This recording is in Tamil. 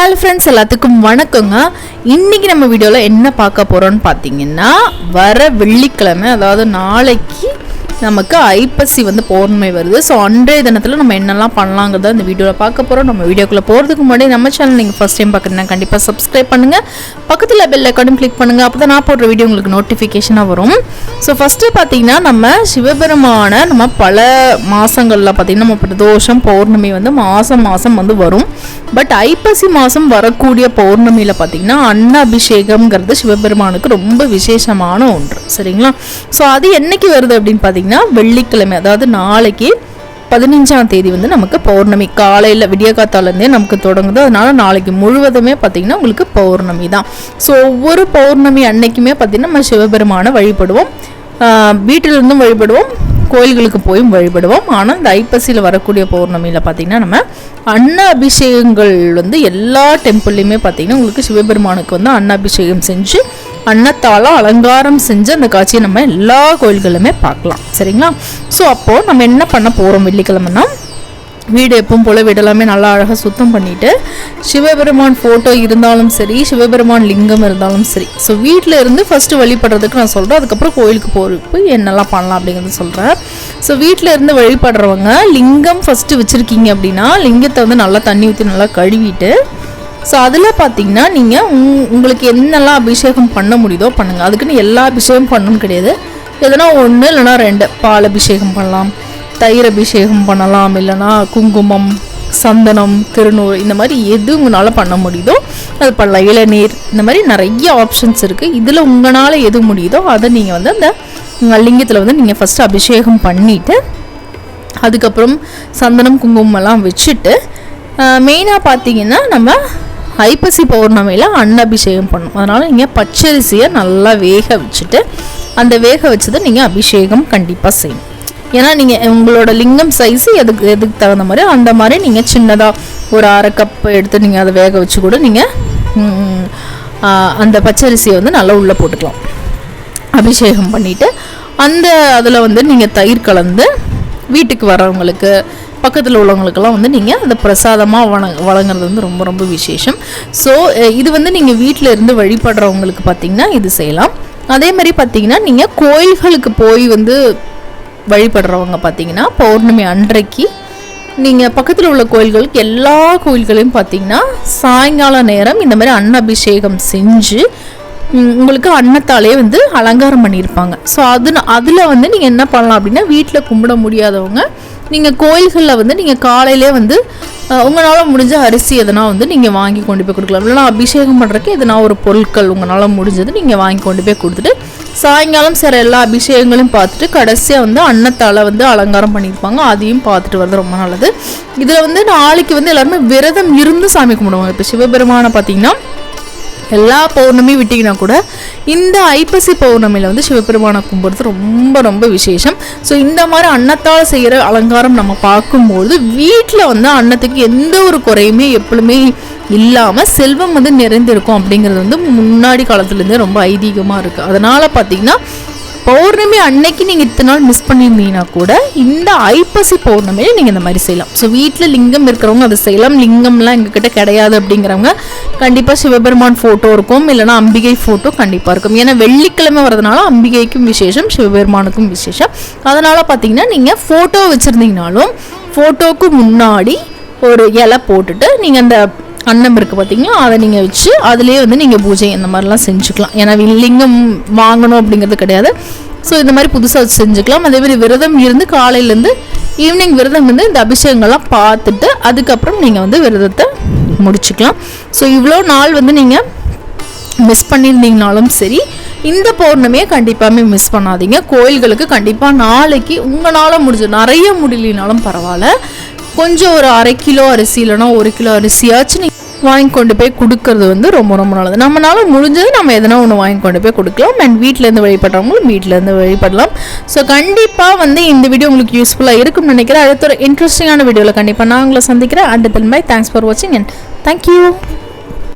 ஹலோ ஃப்ரெண்ட்ஸ் எல்லாத்துக்கும் வணக்கங்க. இன்றைக்கி நம்ம வீடியோவில் என்ன பார்க்க போகிறோன்னு பார்த்தீங்கன்னா வர வெள்ளிக்கிழமை அதாவது நாளைக்கு நமக்கு ஐப்பசி வந்து பௌர்ணமி வருது. ஸோ அன்றைய தினத்தில் நம்ம என்னெல்லாம் பண்ணலாங்கிறத இந்த வீடியோவில் பார்க்க போகிறோம் நம்ம வீடியோக்குள்ளே போகிறதுக்கு முன்னாடி நம்ம சேனல் நீங்கள் ஃபஸ்ட் டைம் பார்க்குறீங்கன்னா கண்டிப்பாக சப்ஸ்கிரைப் பண்ணுங்கள் பக்கத்தில் பெல் ஐக்கானும் கிளிக் பண்ணுங்கள் அப்போ தான் நான் போடுற வீடியோ உங்களுக்கு நோட்டிஃபிகேஷனாக வரும். ஸோ ஃபஸ்ட்டு பார்த்தீங்கன்னா நம்ம சிவபெருமான நம்ம பல மாதங்களில் பார்த்தீங்கன்னா நம்ம பிரதோஷம் பௌர்ணமி வந்து மாதம் மாதம் வந்து வரும். பட் ஐப்பசி மாதம் வரக்கூடிய பௌர்ணமியில் பார்த்தீங்கன்னா அன்னாபிஷேகம்ங்கிறது சிவபெருமானுக்கு ரொம்ப விசேஷமான ஒன்று. சரிங்களா? ஸோ அது என்னைக்கு வருது அப்படின்னு பார்த்தீங்கன்னா வெள்ளிக்கிழமை அதாவது நாளைக்கு பதினஞ்சாம் தேதி வந்து நமக்கு பௌர்ணமி. காலையில் விடியகாத்தாலேருந்தே நமக்கு தொடங்குது. அதனால் நாளைக்கு முழுவதுமே பார்த்திங்கன்னா உங்களுக்கு பௌர்ணமி தான். ஸோ ஒவ்வொரு பௌர்ணமி அன்னைக்குமே பார்த்திங்கன்னா நம்ம சிவபெருமானை வழிபடுவோம். வீட்டிலிருந்தும் வழிபடுவோம். கோயில்களுக்கு போயும் வழிபடுவோம். ஆனால் இந்த ஐப்பசியில் வரக்கூடிய பௌர்ணமியில் பார்த்திங்கன்னா நம்ம அன்ன அபிஷேகங்கள் வந்து எல்லா டெம்பிள்லையுமே பார்த்தீங்கன்னா உங்களுக்கு சிவபெருமானுக்கு வந்து அன்ன அபிஷேகம் செஞ்சு அன்னத்தால் அலங்காரம் செஞ்சு அந்த காட்சியை நம்ம எல்லா கோயில்களுமே பார்க்கலாம். சரிங்களா? ஸோ அப்போது நம்ம என்ன பண்ண போகிறோம் வெள்ளிக்கிழமைனா வீடு எப்பவும் போல் வீடெல்லாமே நல்லா அழகாக சுத்தம் பண்ணிவிட்டு சிவபெருமான் ஃபோட்டோ இருந்தாலும் சரி சிவபெருமான் லிங்கம் இருந்தாலும் சரி. ஸோ வீட்டில் இருந்து ஃபஸ்ட்டு வழிபடுறதுக்கு நான் சொல்கிறேன் அதுக்கப்புறம் கோயிலுக்கு போகிறதுக்கு என்னெல்லாம் பண்ணலாம் அப்படிங்கிறது சொல்கிறேன் ஸோ வீட்டில் இருந்து வழிபடுறவங்க லிங்கம் ஃபஸ்ட்டு வச்சுருக்கீங்க அப்படின்னா லிங்கத்தை வந்து நல்லா தண்ணி ஊற்றி நல்லா கழுவிட்டு ஸோ அதில் பார்த்தீங்கன்னா நீங்கள் உங் உங்களுக்கு என்னெல்லாம் அபிஷேகம் பண்ண முடியுதோ பண்ணுங்கள் அதுக்குன்னு எல்லா அபிஷேகம் பண்ணணும் கிடையாது. எதனா ஒன்று இல்லைனா ரெண்டு. பால் அபிஷேகம் பண்ணலாம். தயிர் அபிஷேகம் பண்ணலாம். இல்லைனா குங்குமம் சந்தனம் திருநூறு இந்த மாதிரி எது உங்களால் பண்ண முடியுதோ அது பண்ணலாம். இளநீர் இந்த மாதிரி நிறைய ஆப்ஷன்ஸ் இருக்குது இதில் உங்களால் எது முடியுதோ அதை நீங்கள் வந்து அந்த உங்கள் லிங்கத்தில் வந்து நீங்கள் ஃபஸ்ட்டு அபிஷேகம் பண்ணிவிட்டு அதுக்கப்புறம் சந்தனம் குங்குமம் எல்லாம் வச்சுட்டு மெயினாக பார்த்தீங்கன்னா நம்ம ஐப்பசி பௌர்ணமியில் அன்னபிஷேகம் பண்ணும். அதனால் நீங்கள் பச்சரிசியை நல்லா வேக வச்சுட்டு அந்த வேக வச்சதை நீங்கள் அபிஷேகம் கண்டிப்பாக செய்யணும். ஏன்னா நீங்கள் உங்களோட லிங்கம் சைஸு எதுக்கு எதுக்கு தகுந்த மாதிரி அந்த மாதிரி நீங்கள் சின்னதாக ஒரு அரை கப் எடுத்து நீங்கள் அதை வேக வச்சு கூட நீங்கள் அந்த பச்சரிசியை வந்து நல்லா உள்ளே போட்டுக்கலாம். அபிஷேகம் பண்ணிவிட்டு அந்த அதில் வந்து நீங்கள் தயிர் கலந்து வீட்டுக்கு வரவங்களுக்கு பக்கத்தில் உள்ளவங்களுக்கெல்லாம் வந்து நீங்கள் அந்த பிரசாதமாக வழங்க வழங்குறது வந்து ரொம்ப ரொம்ப விசேஷம். ஸோ இது வந்து நீங்கள் வீட்டில் இருந்து வழிபடுறவங்களுக்கு பார்த்தீங்கன்னா இது செய்யலாம். அதே மாதிரி பார்த்தீங்கன்னா நீங்கள் கோயில்களுக்கு போய் வந்து வழிபடுறவங்க பார்த்தீங்கன்னா பௌர்ணமி அன்றைக்கு நீங்கள் பக்கத்தில் உள்ள கோயில்களுக்கு எல்லா கோயில்களையும் பார்த்தீங்கன்னா சாயங்கால நேரம் இந்த மாதிரி அன்னபிஷேகம் செஞ்சு உங்களுக்கு அன்னத்தாலே வந்து அலங்காரம் பண்ணியிருப்பாங்க. ஸோ அது அதில் வந்து நீங்கள் என்ன பண்ணலாம் அப்படின்னா வீட்டில் கும்பிட முடியாதவங்க நீங்கள் கோயில்களில் வந்து நீங்கள் காலையிலே வந்து உங்களால் முடிஞ்ச அரிசி எதனா வந்து நீங்கள் வாங்கி கொண்டு போய் கொடுக்கலாம். இல்லைனா அபிஷேகம் பண்ணுறதுக்கு எதனா ஒரு பொருட்கள் உங்களால் முடிஞ்சது நீங்கள் வாங்கி கொண்டு போய் கொடுத்துட்டு சாயங்காலம் சில எல்லா அபிஷேகங்களையும் பார்த்துட்டு கடைசியாக வந்து அன்னத்தால் வந்து அலங்காரம் பண்ணியிருப்பாங்க. அதையும் பார்த்துட்டு வர்றது ரொம்ப நல்லது. இதில் வந்து நாளைக்கு வந்து எல்லாருமே விரதம் இருந்து சாமி கும்பிடுவாங்க. இப்போ சிவபெருமானை பார்த்தீங்கன்னா எல்லா பௌர்ணமியும் விட்டிங்கன்னா கூட இந்த ஐப்பசி பௌர்ணமியில் வந்து சிவபெருமானை கும்பிடுறது ரொம்ப ரொம்ப விசேஷம். ஸோ இந்த மாதிரி அன்னத்தால் செய்கிற அலங்காரம் நம்ம பார்க்கும்போது வீட்டில் வந்து அன்னத்துக்கு எந்த ஒரு குறையுமே எப்பொழுதுமே இல்லாமல் செல்வம் வந்து நிறைந்திருக்கும் அப்படிங்கிறது வந்து முன்னாடி காலத்துலேருந்தே ரொம்ப ஐதீகமாக இருக்குது அதனால் பார்த்தீங்கன்னா பௌர்ணமி அன்னைக்கு நீங்கள் இத்தனை நாள் மிஸ் பண்ணியிருந்தீங்கன்னா கூட இந்த ஐப்பசி பௌர்ணமியில் நீங்கள் இந்த மாதிரி செய்யலாம். ஸோ வீட்டில் லிங்கம் இருக்கிறவங்க அதை செய்யலாம். லிங்கம்லாம் எங்ககிட்ட கிடையாது அப்படிங்கிறவங்க கண்டிப்பாக சிவபெருமான் ஃபோட்டோ இருக்கும். இல்லைனா அம்பிகை ஃபோட்டோ கண்டிப்பாக இருக்கும். ஏன்னா வெள்ளிக்கிழமை வரதுனால அம்பிகைக்கும் விசேஷம் சிவபெருமானுக்கும் விசேஷம். அதனால் பார்த்தீங்கன்னா நீங்கள் ஃபோட்டோ வச்சுருந்தீங்கனாலும் ஃபோட்டோவுக்கு முன்னாடி ஒரு இலை போட்டுட்டு நீங்கள் அந்த அன்னம் இருக்குது பார்த்தீங்களா அதை நீங்கள் வச்சு அதுலேயே வந்து நீங்கள் பூஜை இந்த மாதிரிலாம் செஞ்சுக்கலாம். ஏன்னா லிங்கம் வாங்கணும் அப்படிங்கிறது கிடையாது. ஸோ இந்த மாதிரி புதுசாக செஞ்சுக்கலாம். அதே மாதிரி விரதம் இருந்து காலையிலேருந்து ஈவினிங் விரதம் வந்து இந்த அபிஷேகங்கள்லாம் பார்த்துட்டு அதுக்கப்புறம் நீங்கள் வந்து விரதத்தை முடிச்சுக்கலாம். ஸோ இவ்வளோ நாள் வந்து நீங்கள் மிஸ் பண்ணியிருந்தீங்கனாலும் சரி இந்த பௌர்ணமியை கண்டிப்பாகவே மிஸ் பண்ணாதீங்க. கோயில்களுக்கு கண்டிப்பாக நாளைக்கு உங்களால் முடிஞ்ச நிறைய முடியலனாலும் பரவாயில்ல. கொஞ்சம் ஒரு அரை கிலோ அரிசி இல்லைனா ஒரு கிலோ அரிசியாச்சும் நீங்கள் வாங்கி கொண்டு போய் கொடுக்கறது வந்து ரொம்ப ரொம்ப நல்லது. நம்மளால முடிஞ்சது நம்ம எதனா ஒன்று வாங்கி கொண்டு போய் கொடுக்கலாம். அண்ட் வீட்டிலேருந்து வழிபடுறவங்களும் வீட்டிலேருந்து வழிபடலாம். ஸோ கண்டிப்பாக வந்து இந்த வீடியோ உங்களுக்கு யூஸ்ஃபுல்லாக இருக்கும்னு நினைக்கிறேன். அடுத்த ஒரு இன்ட்ரெஸ்டிங்கான வீடியோவில் கண்டிப்பாக நான் உங்களை சந்திக்கிறேன். And then bye thanks for வாட்சிங் அண்ட் தேங்க்யூ